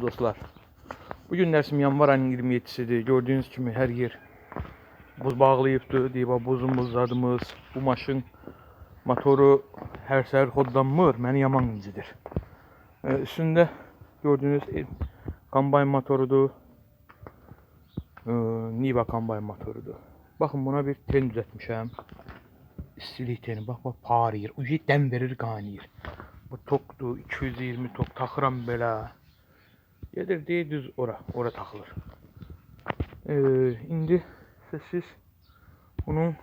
dostlar. Bugün dersim yanvar ayının 27'sidir. Gördüğünüz gibi her yer buz bağlayıbdı. Deyib buzumuz, zadımız. Bu maşın motoru her səhər xodlanmır. Məni yaman incidir. Ee, üstündə gördüğünüz kombayn motorudur. Ee, Niva kombayn motorudur. Bakın buna bir ten düzəltmişəm. İstilik teni. Bak bak parayır. Ucu dem verir qaniyir. Bu tokdu 220 tok taxıram belə. Gedir deyə düz ora, ora taxılır. Ee, indi isə siz bunun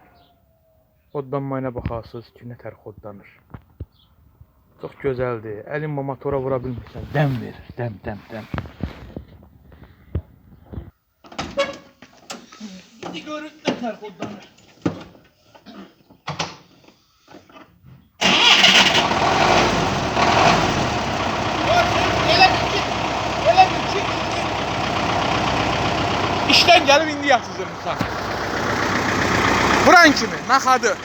odlanmayına baxarsınız ki, nə tər odlanır. Çox gözəldir. Əlin bu motora vura bilmirsən, dəm verir, dəm, dəm, dəm. İndi görün nə tər odlanır. İşten gelip indi yatsızır insan. Vuran kimi? Nakadı.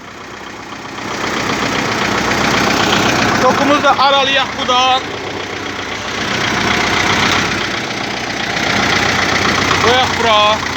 Tokumuzu da aralayak buradan. Koyak bura.